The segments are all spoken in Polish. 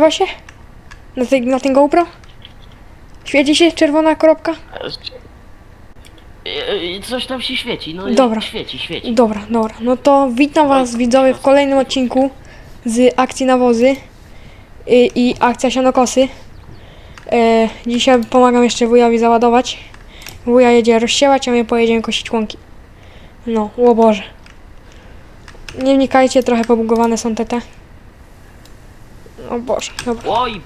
Właśnie? Na, tej, na tym GoPro? Świeci się czerwona kropka? E, e, Coś tam się świeci, no Dobra. świeci, świeci. Dobra, dobra. No to witam was widzowie w kolejnym odcinku z akcji nawozy i, i akcja sianokosy. E, dzisiaj pomagam jeszcze wujowi załadować. Wuja jedzie rozsiewać, a my pojedziemy kosić łąki. No, o Boże. Nie wnikajcie, trochę pobugowane są te te. O Boże, dobra. Oj,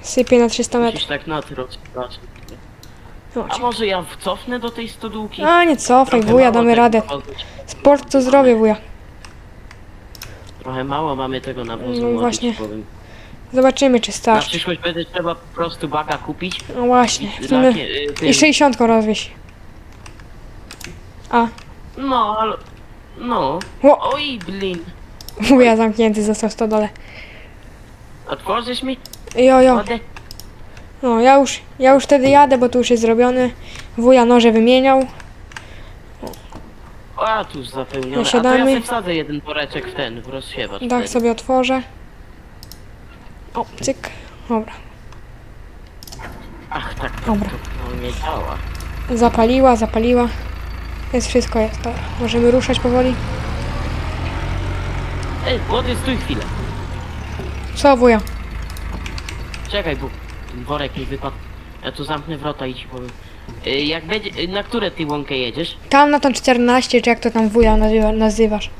Sypie na 300 metrów. musisz tak na ty. No, A może ja cofnę do tej stodółki? A nie cofaj, Trochę wuja, mało damy tego radę. nawozu. Sport to zdrowie, wuja. Trochę mało mamy tego nawozu, No młody właśnie. powiem. Zobaczymy, czy Na starczy. przyszłość będzie trzeba po prostu baka kupić. No właśnie. y, tym- I 60 rozwieś. A, No, ale... No. O! Oj, blin. wuja zamknięty został w stodole. Otworzysz mi? Jo, jo. Wodę? No, ja już, ja już wtedy jadę, bo tu już jest zrobione. Wuja noże wymieniał. A, tu już zapełnione. A to ja sobie wsadzę jeden woreczek w ten, w rozsiewacz. Dach wtedy. sobie otworzę. O, cyk. Dobra. Ach, tak, tak, Dobra. to nie działa. Zapaliła, zapaliła. Jest wszystko, jest. Dobra. Możemy ruszać powoli. Ej, młody, stój chwilę. Co, wuja? Czekaj, bo ten worek mi wypadł. Ja tu zamknę wrota i ci powiem. Y, Jak będzie, y, na które ty łąkę jedziesz? Tam na tą 14, czy jak to tam wuja nazywa, nazywasz?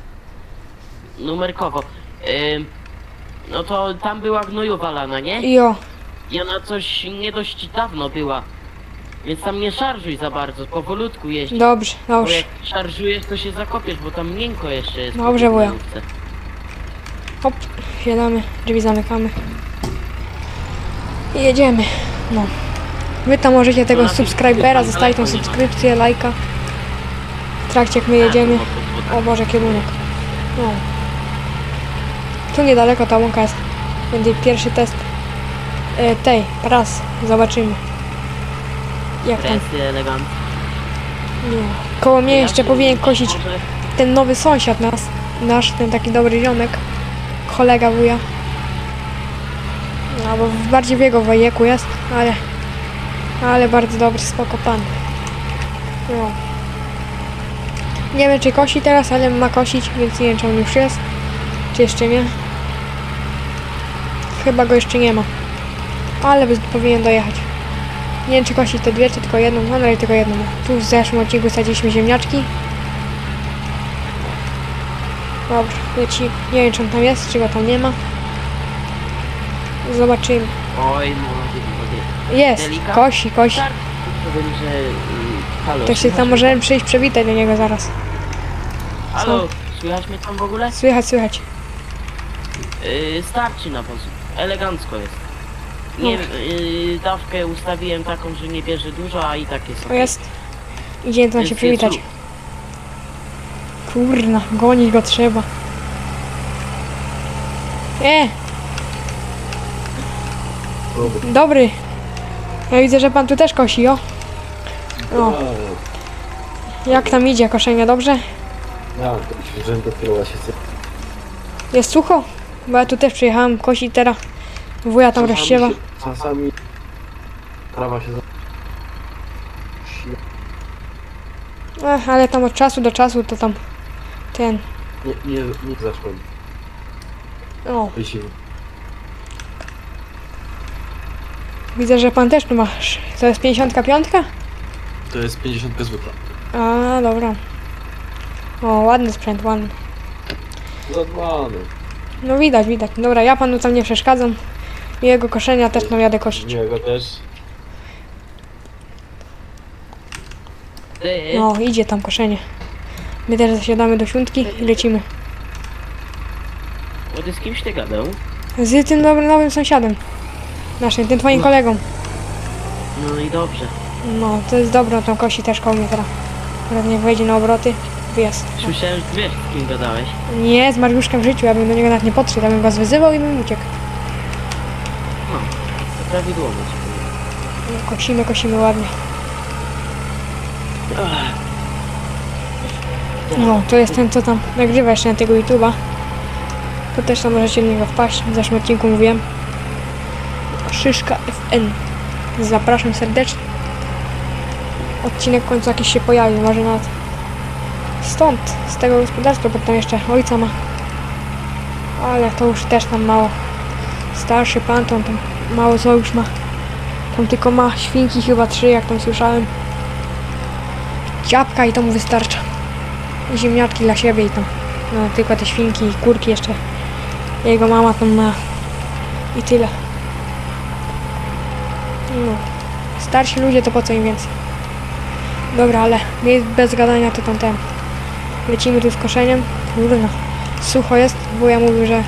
Numerkowo. Ym, no to tam była gnojowa lana, nie? Jo. I ona coś nie dość dawno była. Więc tam nie szarżuj za bardzo, powolutku jeźdź. Dobrze, Bo dobrze. jak szarżujesz, to się zakopiesz, bo tam miękko jeszcze jest. po Dobrze, tej wuja. Hop, wsiadamy, drzwi zamykamy. I jedziemy. No. Wy tam możecie tego subskrybera, zostawić tą subskrypcję, lajka. W trakcie jak my jedziemy. O Boże, kierunek. No. Tu niedaleko ta łąka jest. Będzie pierwszy test e, tej, raz. Zobaczymy. Jak tam. No. Koło mnie jeszcze powinien kosić ten nowy sąsiad nas. Nasz, ten taki dobry ziomek. Kolega wuja. No, bo bardziej w jego wieku jest, ale... Ale bardzo dobry, spoko pan. No. Nie wiem czy kosi teraz, ale ma kosić, więc nie wiem czy on już jest. Czy jeszcze nie. Chyba go jeszcze nie ma. Ale powinien dojechać. Nie wiem czy kosi te dwie, czy tylko jedną. No, tylko jedną. Tu w zeszłym odcinku sadziliśmy ziemniaczki. Dobra, leci. Nie wiem czy on tam jest, czy go tam nie ma. Zobaczymy. Oj, młody. Jest, Delika? kosi, kosi. Tak, powiem, że... y, halo, To się słychać tam możemy przyjść przywitać do niego zaraz. Halo, słychać mnie tam w ogóle? Słychać, słychać. Yy, starczy nawozu. Elegancko jest. Nie, yy, dawkę ustawiłem taką, że nie bierze dużo, a i tak jest. O okej. jest. Idziemy tam Jest- się przywitać. Kurna, gonić go trzeba. E! Dobry. Ja widzę, że pan tu też kosi, o. O, jak tam idzie koszenie, dobrze? Ja, że dopiero właśnie chce. Jest sucho? Bo ja tu też przyjechałem kosić teraz. Wuja tam rozsiewa. się- Czasami trawa się za... Ech, ale tam od czasu do czasu to tam ten. Nie, nie, nie zaszkodzi. O, Jeśli widzę, że pan też tu masz. To jest 55? to jest 50 zwykła. A, dobra. O, ładny sprzęt, ładny. Zadbany. No widać, widać. Dobra, ja panu tam nie przeszkadzam. Jego koszenia też no jadę kosić. Niego też. Ty, No, idzie tam koszenie. My też zasiadamy do siódmki i lecimy. młody, z kimś ty gadał? Z tym dobrym nowym sąsiadem. Naszym, tym twoim kolegą. No i dobrze. No, to jest dobro, tam kosi też koło mnie teraz. Pewnie wejdzie na obroty. Jest. Słyszałem, że wiesz, z kim gadałeś. Nie, z Mariuszkiem w życiu, ja bym do niego nawet nie podszedł, ja bym go zwyzywał i bym uciekł. No, to prawidłowo ci powiem. No, Kosimy, kosimy ładnie. Ach, No, to jest ten, co tam nagrywa jeszcze na tego YouTube'a. To też tam możecie do niego wpaść. W zeszłym odcinku mówiłem. Szyszka FN. Zapraszam serdecznie. Odcinek w końcu jakiś się pojawił, może nawet stąd, z tego gospodarstwa, bo tam jeszcze ojca ma. Ale to już też tam mało. Starszy pan on tam mało co już ma. Tam tylko ma świnki chyba trzy, jak tam słyszałem. Ciapka i to mu wystarcza. Ziemniaczki dla siebie i tam. No, tylko te świnki i kurki jeszcze. Jego mama tam ma. I tyle. No. Starsi ludzie to po co im więcej. Dobra, ale bez gadania to tam ten. Lecimy tu z koszeniem. Kurwa. Sucho jest, bo ja mówił, że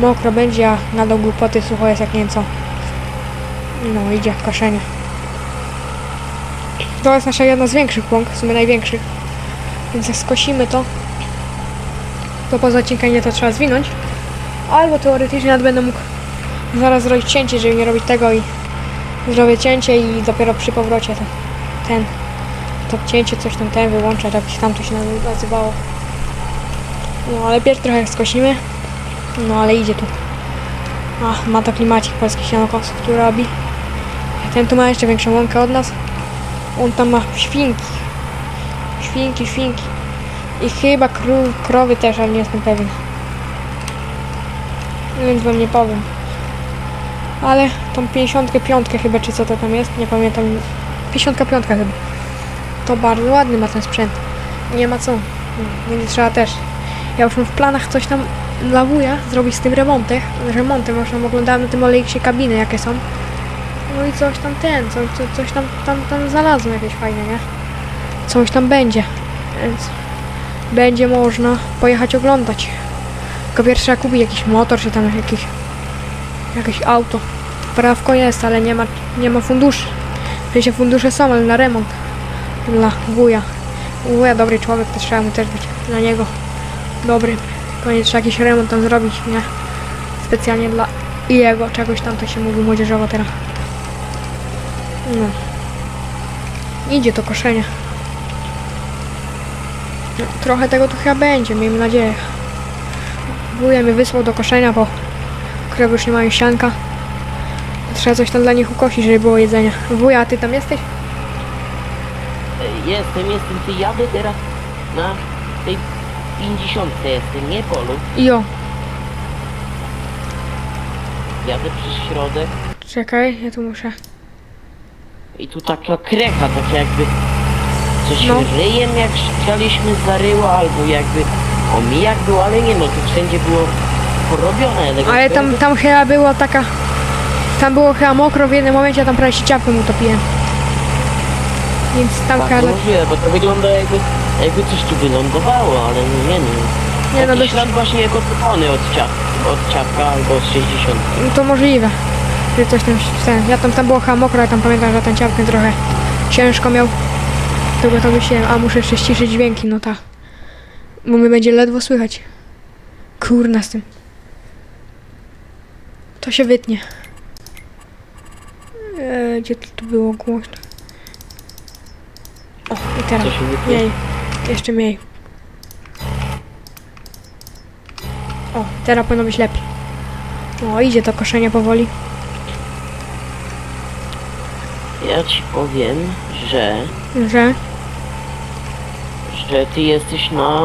mokro będzie, a nadal głupoty sucho jest jak nie wiem co. No, idzie koszenie. To jest nasza jedna z większych łąk, w sumie największych. Więc jak skosimy to, to poza odcinkiem nie to trzeba zwinąć. Albo teoretycznie nawet będę mógł zaraz zrobić cięcie, żeby nie robić tego i zrobię cięcie i dopiero przy powrocie to, ten to cięcie coś tam ten wyłączać, jakieś tam to się nazywało. No ale pierw trochę skosimy. No ale idzie tu. A, ma to klimacik polski sianokos, który robi. Ten tu ma jeszcze większą łąkę od nas. On tam ma świnki. Świnki, świnki. I chyba kró- krowy też, ale nie jestem pewien. Więc wam nie powiem. Ale tą 55 chyba, czy co to tam jest, nie pamiętam. 55 chyba. To bardzo ładny ma ten sprzęt. Nie ma co. Będzie trzeba też. Ja już mam w planach coś tam dla wuja zrobić z tym remontem. Remontem, już tam oglądałem na tym olejksie kabiny jakie są. No i coś tam ten, coś, coś tam, tam, tam znalazłem jakieś fajne, nie? Coś tam będzie. Więc będzie można pojechać oglądać. Tylko pierwszy trzeba kupić jakiś motor, czy tam jakiś, jakieś auto. Prawko jest, ale nie ma, nie ma funduszy. W sensie fundusze są, ale na remont. Dla wuja. Wuja dobry człowiek, to trzeba mu też być dla niego dobry. Pewnie trzeba jakiś remont tam zrobić, nie? Specjalnie dla jego, czegoś tam to się mówi młodzieżowo teraz. No. Idzie to koszenie. Trochę tego tu chyba będzie, miejmy nadzieję. Wuja mnie wysłał do koszenia, bo krowy już nie mają sianka. Trzeba coś tam dla nich ukosić, żeby było jedzenia. Wuja, a ty tam jesteś? Jestem, jestem, ty jadę teraz na tej 50 jestem, nie polu. Jo, Jadę przez środek czekaj, ja tu muszę. i tu taka krecha, tak jakby coś No. ryjem jak szukaliśmy zaryło, albo jakby omijak był, ale nie no, tu wszędzie było porobione. Ale tam, tam chyba było taka... Tam było chyba mokro w jednym momencie, a tam prawie się ciapłem utopiłem. Więc tam Tak, chyba... no możliwe, bo to wygląda jakby, jakby coś tu wylądowało, ale nie no. Nie no, Taki dość, ślad właśnie jak od opony od, ciap, od ciapka albo od 60. to możliwe. Że coś tam... Ten, ja tam, tam było chyba mokro, a tam pamiętam, że ten ciapkę trochę ciężko miał. Tego to myślałem, a muszę jeszcze ściszyć dźwięki, no tak. Bo mnie będzie ledwo słychać. Kurna z tym. To się wytnie. Eee, gdzie to tu było głośno? O, i teraz. Mniej. Jeszcze mniej. O, teraz powinno być lepiej. O, idzie to koszenie powoli. Ja ci powiem, że, Że? Że ty jesteś na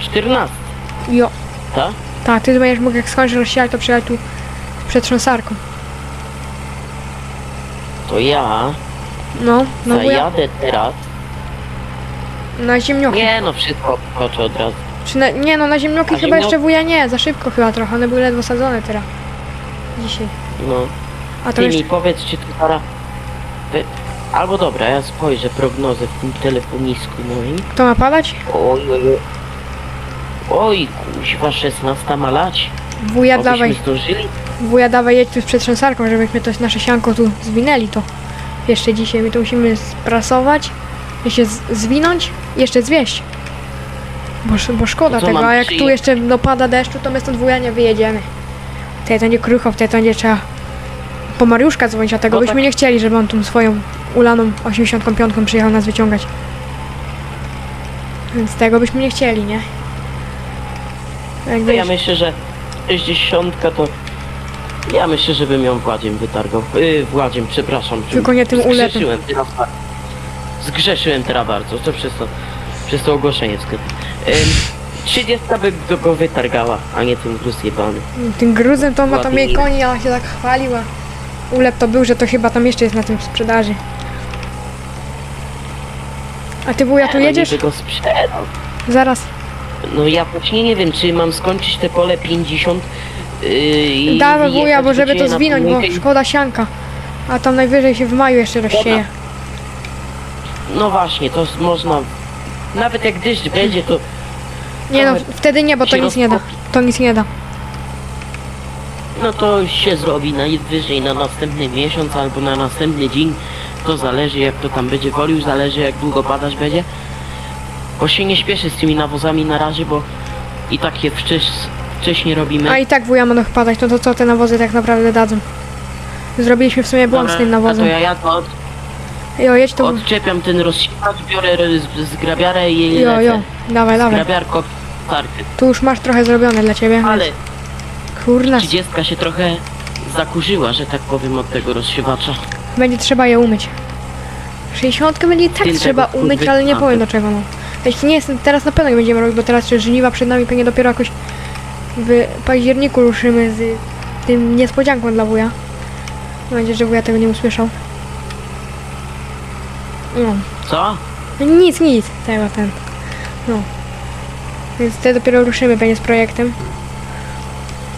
14, Jo. tak? Tak, ty będziesz mógł jak skończysz rozsiać, to przyjechać tu przed trząsarką. To ja No, no bo ja zajadę teraz. na ziemnioki. Nie no, wszystko skoczę od razu. Czy na, nie no, na ziemnioki A chyba jeszcze wuja nie, za szybko chyba trochę, one były ledwo sadzone teraz. Dzisiaj. No, A to ty jeszcze... mi powiedz, czy tu para... Wy... Albo dobra, ja spojrzę prognozę w tym telefonisku moim. Kto ma padać? Oj, oj, oj. Oj, kuźwa, 16 ma lać. Wuja Obyśmy dawaj, zdążyli. wuja dawaj jedź tu przed trząsarką, żebyśmy to nasze sianko tu zwinęli to. Jeszcze dzisiaj my to musimy sprasować, jeszcze z- zwinąć jeszcze zwieść. Bo, sz- bo szkoda To co, tego, mam a jak tu przyje- jeszcze dopada deszczu, to my stąd wuja nie wyjedziemy. Tutaj to nie krucho, tutaj to nie trzeba po Mariuszka dzwonić, a tego No byśmy tak. nie chcieli, żeby on tą swoją ulaną 85 przyjechał nas wyciągać. Więc tego byśmy nie chcieli, nie? Jakby ja myślę, że 60 to... Ja myślę, że bym ją Władziem wytargał. Yy, Władziem, przepraszam. Tylko nie tym ulepem. Zgrzeszyłem teraz bardzo. Zgrzeszyłem teraz bardzo, to przez to, przez to ogłoszenie w sklepie. Ym, 30 by go- wytargała, a nie ten gruz jebany. Tym gruzem to ma tam jej koni, a się tak chwaliła. Ulep to był, że to chyba tam jeszcze jest na tym sprzedaży. A ty wuja tu jedziesz? niby go sprzedał. Zaraz. No ja właśnie nie wiem, czy mam skończyć te pole 50 yy, i Dawaj wuja, jechać bo do żeby ciebie to na zwinąć, bo pomyłkę i- szkoda sianka. A tam najwyżej się w maju jeszcze rozsieje. No właśnie, to s- można... Nawet jak deszcz będzie, to Nie no, wtedy nie, bo to się nic nie da. To nic nie da. no to się zrobi najwyżej na następny miesiąc albo na następny dzień. To zależy jak to tam będzie wolił, zależy jak długo padać będzie. Bo się nie śpieszy z tymi nawozami na razie, bo i tak je wcześ, wcześniej robimy. A i tak wuja ma padać, no to co te nawozy tak naprawdę dadzą? Zrobiliśmy w sumie błąd z tym a to nawozem. ja, to od, Jo, jedź to. odczepiam ten rozsiewacz, biorę z- zgrabiarę i Jo, lecę. jo, dawaj, dawaj. Zgrabiarko starty. Tu już masz trochę zrobione dla ciebie. Ale Kurna, 30 się trochę zakurzyła, że tak powiem, od tego rozsiewacza. Będzie trzeba je umyć. 60 będzie i tak trzeba tego umyć, kurwy- ale nie a, powiem do czego no. Jeśli nie jest, teraz na pewno nie będziemy robić, bo teraz jeszcze żniwa przed nami, pewnie dopiero jakoś w październiku ruszymy z tym niespodzianką dla wuja. Mam nadzieję, że wuja tego nie usłyszał. No. Co? Nic, nic, tego ten. No. Więc wtedy dopiero ruszymy będzie z projektem.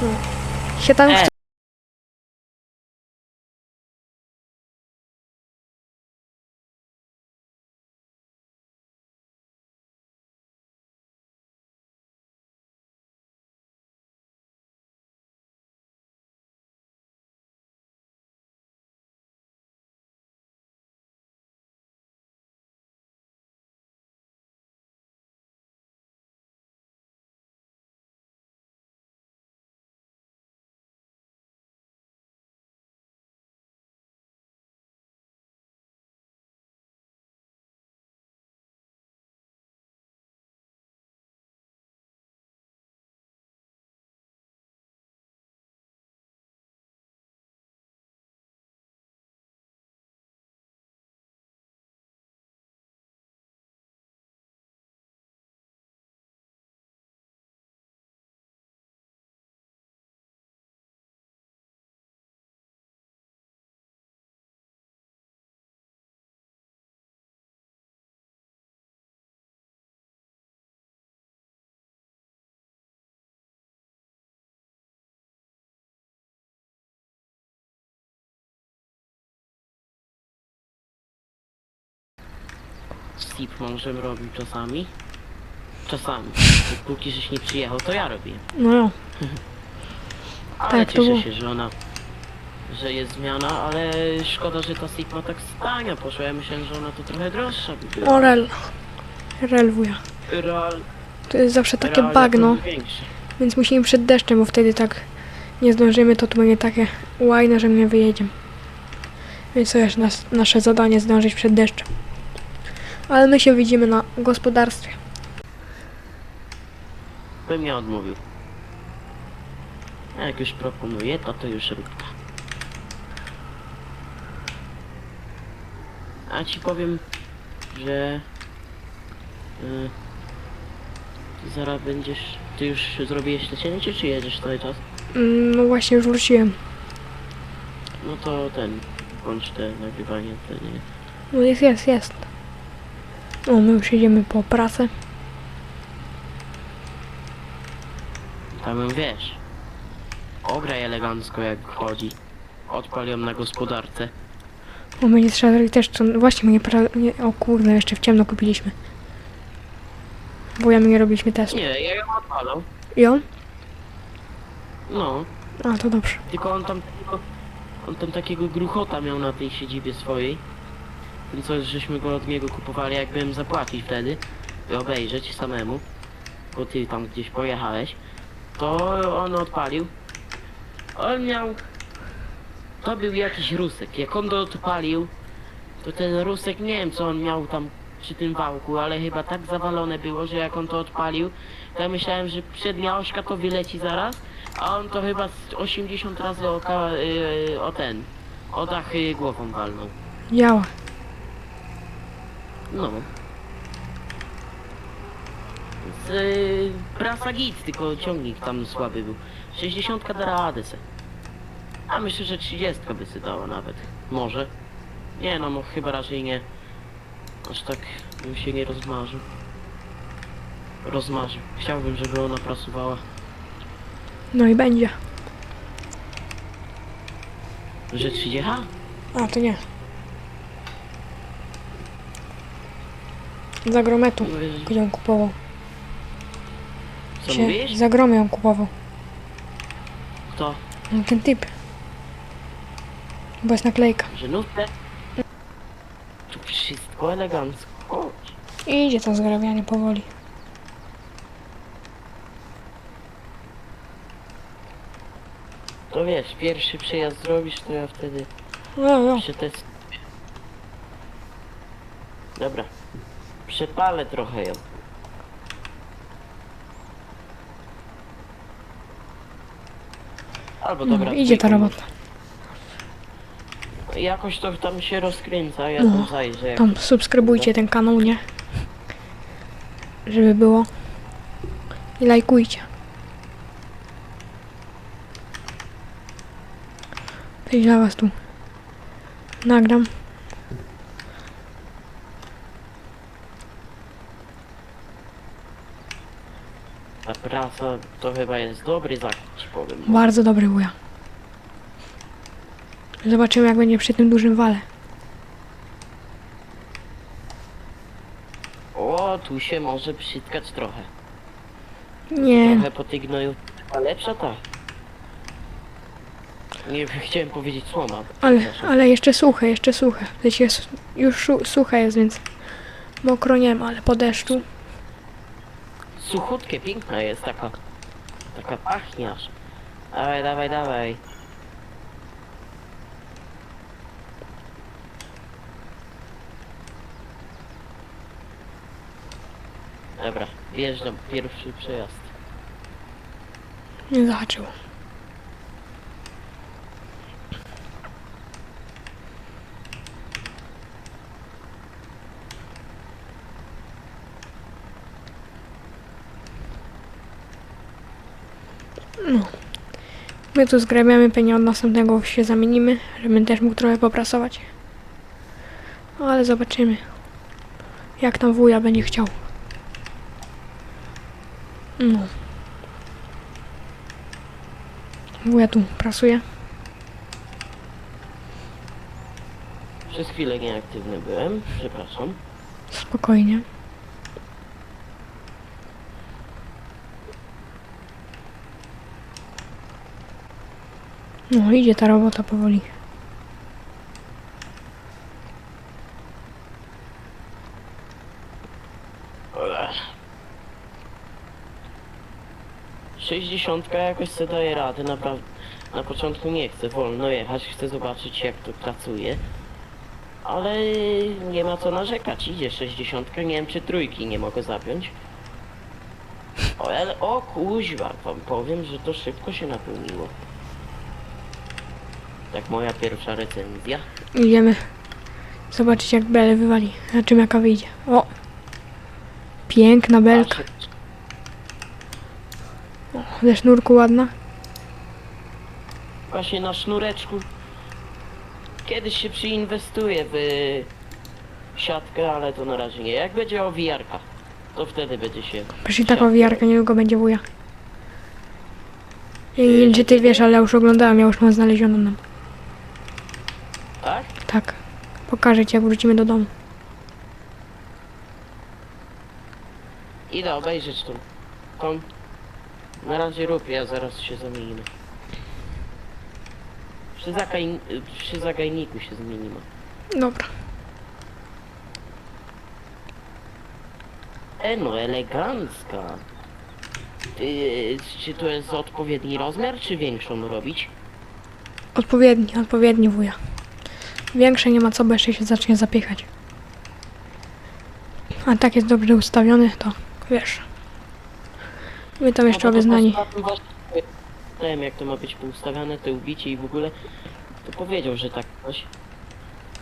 No. Się tam E. Steve mążem robił czasami. Czasami. Póki żeś nie przyjechał, to ja robię. No jo. Ale Tak, to cieszę było. się, że ona... Że jest zmiana, ale szkoda, że ta Sigma tak stania poszła. Ja myślałem, że ona to trochę droższa by była. O, rel. Rel wuja. Real, To jest zawsze takie realia bagno, większe. więc musimy przed deszczem, bo wtedy tak nie zdążymy, to tu będzie takie łajne, że nie wyjedziemy. Więc to jest nas, nasze zadanie, zdążyć przed deszczem. Ale my się widzimy na gospodarstwie. Bym nie odmówił. A jak już proponuję, to to już rób. A ci powiem, że... Y, ty zaraz będziesz... Ty już zrobiłeś lecienie, czy, czy jedziesz cały czas? Mm, No właśnie, już wróciłem. No to ten... Bądź te nagrywanie, te nie... No jest, jest, jest. O, my już jedziemy po pracę. Tam ją wiesz. Ograj elegancko jak chodzi. Odpal ją na gospodarce. O, będzie trzeba zrobić też co... Właśnie, my nie, pra- nie... O kurde, jeszcze w ciemno kupiliśmy. Bo ja my nie robiliśmy testu. Nie, ja ją odpalał. I on? No. A, to dobrze. Tylko on tam on tam takiego gruchota miał na tej siedzibie swojej. Coś, żeśmy go od niego kupowali, jak byłem zapłacić wtedy, by obejrzeć samemu, bo ty tam gdzieś pojechałeś, to on odpalił. On miał, to był jakiś rusek, jak on to odpalił, to ten rusek, nie wiem co on miał tam przy tym wałku, ale chyba tak zawalone było, że jak on to odpalił, to ja myślałem, że przednia ośka to wyleci zaraz, A on to chyba z 80 razy o, y, o ten, o dach głową walnął. Działa. No. Z y, prasa git, tylko ciągnik tam słaby był. 60 da radę se. A myślę, że 30 by się dała nawet. Może. Nie no, no chyba raczej nie. Aż tak bym się nie rozmarzył. Rozmarzył. Chciałbym, żeby ona prasowała. No i będzie. Że 30? Ha? A, to nie. Za grometu. Mówię, że- Ją kupował. Co Się, mówisz? za gromy ją kupował. Kto? No, ten typ. Bo jest naklejka. Że nutę? Tu wszystko elegancko. Chodź. I idzie to zgrabianie powoli. To wiesz, pierwszy przejazd zrobisz, to ja wtedy No, no. przetestuję. Dobra. Przepalę trochę ją. Albo no dobra. idzie ta robota. Jakoś to tam się rozkręca, ja No, tam zajrzę. Jak... Tam subskrybujcie ten kanał, nie? Żeby było. I lajkujcie. Coś dla was tu nagram. Prasa to chyba jest dobry zakup, ci powiem. Bardzo dobry wuja. Zobaczymy jak będzie przy tym dużym wale. O, tu się może przytkać trochę. Nie, Trochę po tej gnoju. A lepsza ta. Nie chciałem powiedzieć słoma. ale, ale jeszcze suche, jeszcze suche. W sensie już su- suche jest, więc mokro nie ma, ale po deszczu. Suchutkie, piękna jest taka. Taka pachnie aż. Dawaj, dawaj, dawaj. Dobra, wjeżdżam, pierwszy przejazd. Nie zahaczyło. No. My tu zgrabiamy pewnie od następnego się zamienimy, żebym też mógł trochę poprasować. No, Ale zobaczymy. Jak tam wuja będzie chciał. No. Wuja tu prasuje. Przez chwilę nieaktywny byłem, przepraszam. Spokojnie. No, idzie ta robota powoli. 60 jakoś sobie daje radę, naprawdę. Na początku nie chcę wolno jechać, chcę zobaczyć jak to pracuje. Ale nie ma co narzekać, idzie 60, nie wiem czy trójki nie mogę zapiąć. O, ale o kuźwa, wam powiem, że to szybko się napełniło. Tak moja pierwsza recenzja. Idziemy zobaczyć jak belę wywali. Na czym jaka wyjdzie. O! Piękna belka. Ze sznurku ładna. Właśnie na sznureczku. Kiedyś się przyinwestuje w siatkę, ale to na razie nie. Jak będzie owijarka, to wtedy będzie się. Przecież i taka wiarka niedługo będzie wuja. Ja nie wiem czy ty wiesz, ale ja już oglądałam, ja już mam znalezioną nam. Tak? Tak. Pokażę ci jak wrócimy do domu. Idę obejrzeć tą. tą. Na razie rób, ja zaraz się zamienimy. Przy, zakaj... przy zagajniku się zmienimy. Dobra. E no, elegancka. Yy, czy to jest odpowiedni rozmiar, czy większą robić? Odpowiedni, odpowiedni wuja. Większe nie ma co, bo jeszcze się zacznie zapychać. A tak jest dobrze ustawiony, to wiesz. My tam jeszcze obeznani. właśnie- zapytałem jak to ma być poustawiane, te ubicie i w ogóle, to powiedział, że tak coś.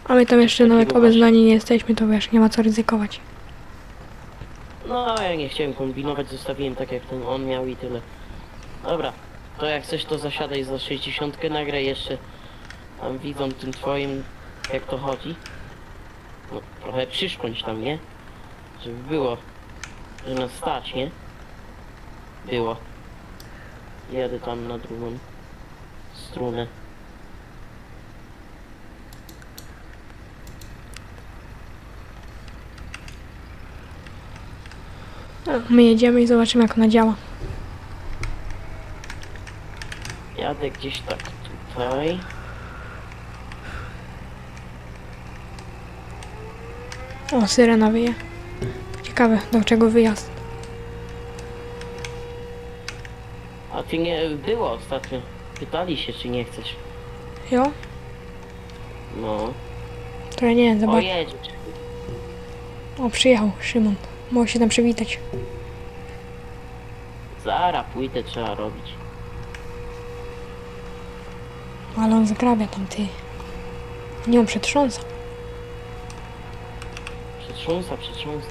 A my tam jeszcze Takiego nawet obeznani nie jesteśmy, to wiesz, nie ma co ryzykować. No, ja nie chciałem kombinować, zostawiłem tak jak ten on miał i tyle. Dobra, to jak chcesz to zasiadaj za 60, nagraj jeszcze tam widzą tym twoim jak to chodzi. No, trochę przyszkąć tam, nie? Żeby było, że nas stać, nie? Było. Jadę tam na drugą strunę. No, My jedziemy i zobaczymy jak ona działa. Jadę gdzieś tak tutaj. O, syrena wyje. Ciekawe, do czego wyjazd. A ty nie było ostatnio. Pytali się, czy nie chcesz. Jo? No. To ja nie wiem, O, zobacz. jedziesz. O, przyjechał Szymon. Mogę się tam przywitać. Zara płytę trzeba robić. Ale on zgrabia tam, ty. Nie, on przetrząsa. Przetrząsa, przetrząsa.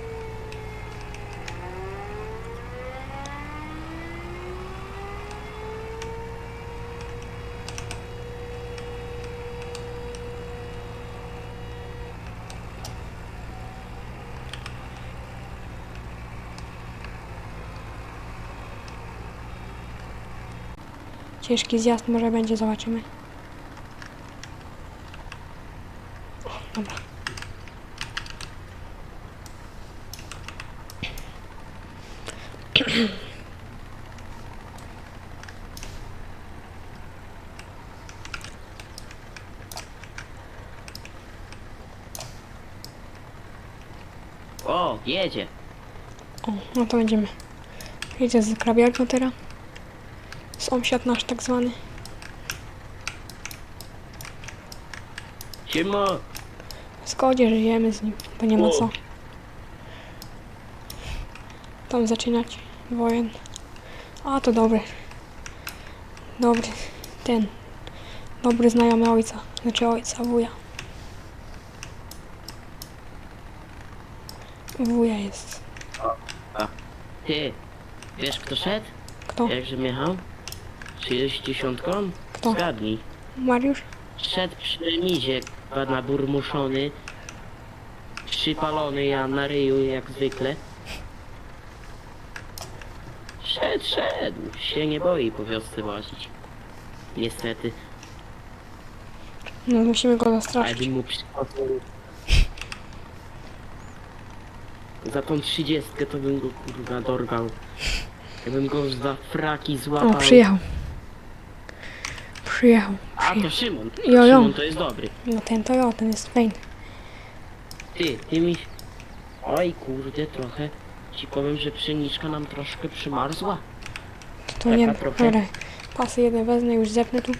Ciężki zjazd może będzie, zobaczymy. O, Dobra. O, jedzie. O, no to będziemy. Jedzie z krabiarką teraz. Sąsiad nasz tak zwany. Siema. W zgodzie żyjemy z nim, bo nie ma co. Tam zaczynać wojen. A to dobry. Dobry. Ten. Dobry znajomy ojca. Znaczy ojca, wuja. Wuja jest. Ty, wiesz kto szedł? Kto? Jakże jechał? 60? Kto? Zgadnij. Mariusz? Szedł przy remizie, kurwa, naburmuszony. Przypalony ja na ryju jak zwykle. Szedł, szedł. Się nie boi po wiosce łazić. Niestety. No musimy go Ale zastraszyć. bym mu przypomniał. Za tą trzydziestkę to bym go kurwa dorwał. Jakbym go za fraki O, złapał. przyjechał. Przyjechał. A to Szymon. Jo, jo. Szymon to jest dobry. No ten to jo, ten jest fajny. Ty, ty mi... Oj kurde, trochę. Ci powiem, że pszeniczka nam troszkę przymarzła. To nie... Taka trochę. Dobra. Pasy jedne wezmę, już zepnę tu.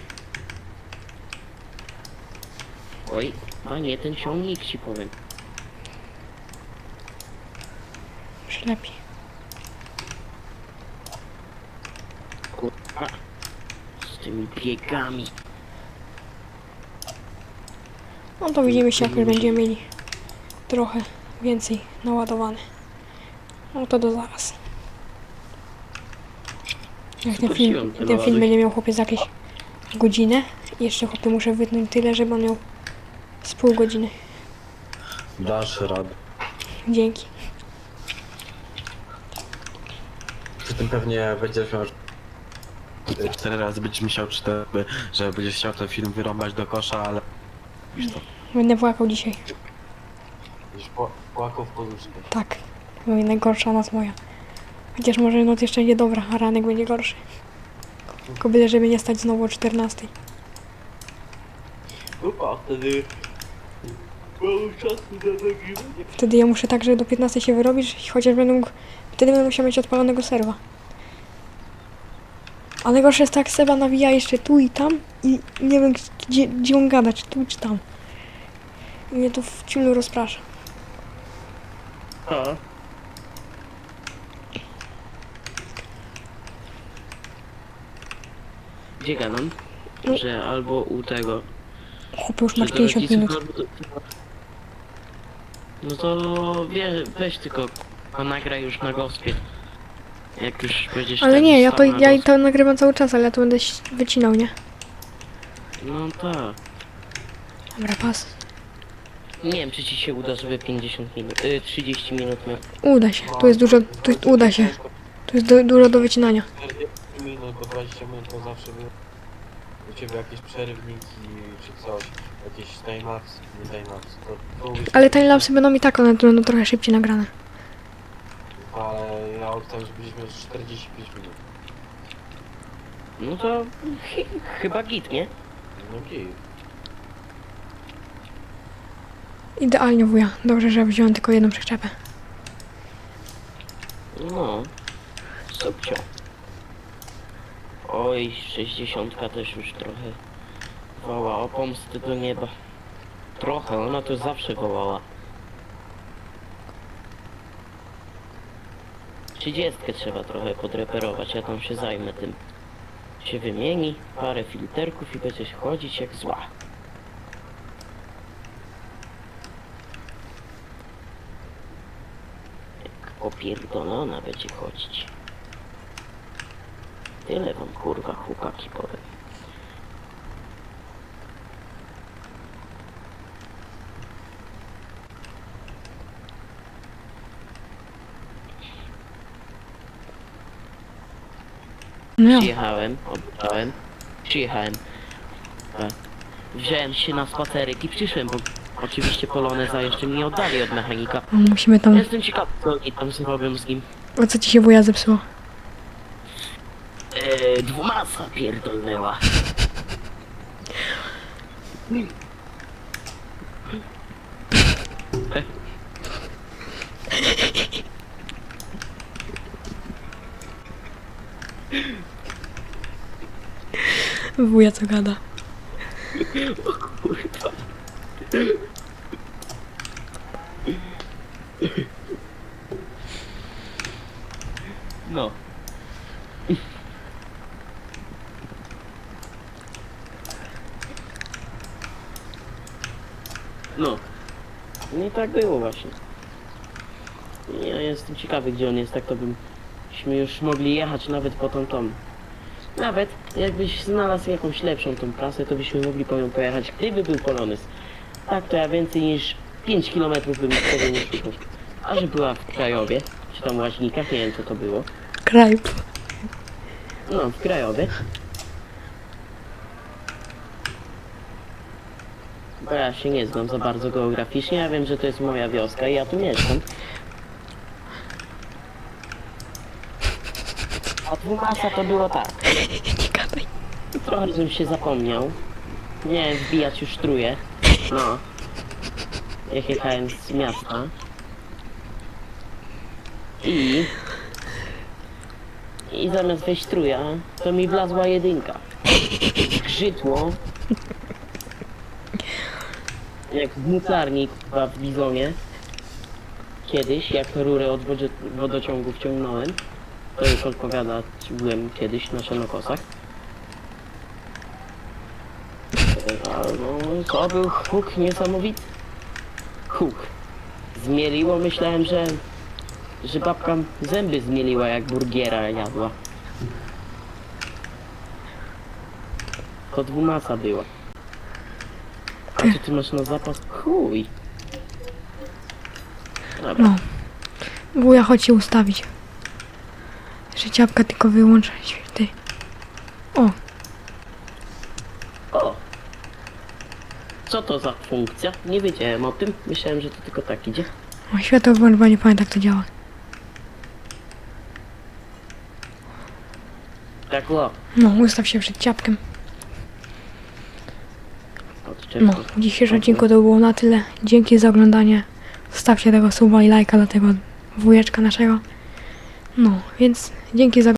Oj, a nie ten ciągnik ci powiem. Przylepi. Kurwa. Z tymi biegami. No to widzimy się, jak już będziemy mieli trochę więcej naładowane. No to do zaraz. Jak ten film, ten film będzie miał chłopiec jakieś godzinę. Jeszcze chłopie muszę wytnąć tyle, żeby on miał z pół godziny. Dasz radę. Dzięki. Przy tym pewnie będziesz miał... Cztery razy będziesz musiał cztery, że będziesz chciał ten film wyrąbać do kosza, ale... Wiesz co? Będę płakał dzisiaj. Będziesz pła- płakał w poduszkę. Tak. Mówię, najgorsza noc moja. Chociaż może noc jeszcze nie dobra, a ranek będzie gorszy. Tylko byle, żeby nie stać znowu o 14. Dupa, wtedy... Mało czasu na nagrywanie. Wtedy ja muszę tak, że do 15 się wyrobić, chociaż będę mógł... Wtedy będę musiał mieć odpalonego serwa. A najgorsze jest tak, Seba nawija jeszcze tu i tam i nie wiem gdzie, gdzie on gada, czy tu, czy tam. I mnie to w ciulu rozprasza. A? Gdzie gadam? No. Że albo u tego. Chłopie, już że masz do 50 rodziców, minut. albo do- No to wie, weź tylko, a nagraj już na gospie. Jak już będziesz Ale nie, ja to, na ja i to nagrywam cały czas, ale ja to będę ś- wycinał, nie? No tak. Dobra, pas. Nie wiem, czy ci się uda, żeby 50 minut, y, 30 minut miał. Uda się, tu jest dużo, tu jest, uda się. Tu jest du dużo do wycinania. 40 minut, bo 20 minut to zawsze był u ciebie jakieś przerywniki czy coś, jakieś timelapse, nie timelapse, to, to mówisz, Ale timelapsy będą i tak, one będą trochę szybciej nagrane. Ale ja chcę, żebyśmy mieli 45 minut. No to chy chyba git, nie? No okej. Idealnie wuja. Dobrze, że wziąłem tylko jedną przyczepę. No. Subcio. Oj, 60 też już trochę woła o pomstę do nieba. Trochę, ona to zawsze wołała. 30 trzeba trochę podreperować, ja tam się zajmę tym. Się wymieni, parę filterków i będzie chodzić jak zła. Jak opierdolona będzie chodzić. Tyle wam kurwa chłopaki powiem. No. Przyjechałem, oddałem, przyjechałem. E, Wziąłem się na spacerek i przyszłem, bo oczywiście poloneza jeszcze mi nie oddali od mechanika. Musimy tam... Jestem ciekaw, co oni tam zrobią z nim. O co ci się wuja zepsuło? Eee, dwumasa pierdolnęła. Wuja co gada. Kurwa. No. No. No i tak było właśnie. Ja jestem ciekawy gdzie on jest, tak to byśmy już mogli jechać nawet po tą tą. Nawet jakbyś znalazł jakąś lepszą tą prasę, to byśmy mogli po nią pojechać, gdyby był polonez. Tak to ja więcej niż 5 km bym tego nie szukał. A że była w Krajowie, czy tam Łaźnikach, nie wiem co to było. Kraj. No, w Krajowie. Bo ja się nie znam za bardzo geograficznie, ja wiem, że to jest moja wioska i ja tu mieszkam. A dwumasa to było tak. Nie gadaj. Trochę żebym się zapomniał. Nie, wbijać już truje. No. Jak jechałem z miasta. I... I zamiast wejść truja, to mi wlazła jedynka. Grzytło. Jak w mucarni w Bizonie. Kiedyś, jak rurę od wodzie- wodociągu wciągnąłem. To już odpowiada, byłem kiedyś na Szenokosach. No, to był huk niesamowity. Huk. Zmieliło, myślałem, że... Że babka zęby zmieliła, jak burgiera jadła. To dwumasa była. A co ty masz na zapas? Chuj. Dobra. No. Wuja, chodź się ustawić. Jeszcze ciapka tylko wyłączyć. Ty. O, O! Co to za funkcja? Nie wiedziałem o tym. Myślałem, że to tylko tak idzie. o światło włączba, nie pamiętam jak to działa. Tak o. No, ustaw się przed ciapkiem. No, w dzisiejszym odcinku to było na tyle. Dzięki za oglądanie. Zostawcie tego suba i lajka dla tego wujeczka naszego. No, więc dzięki za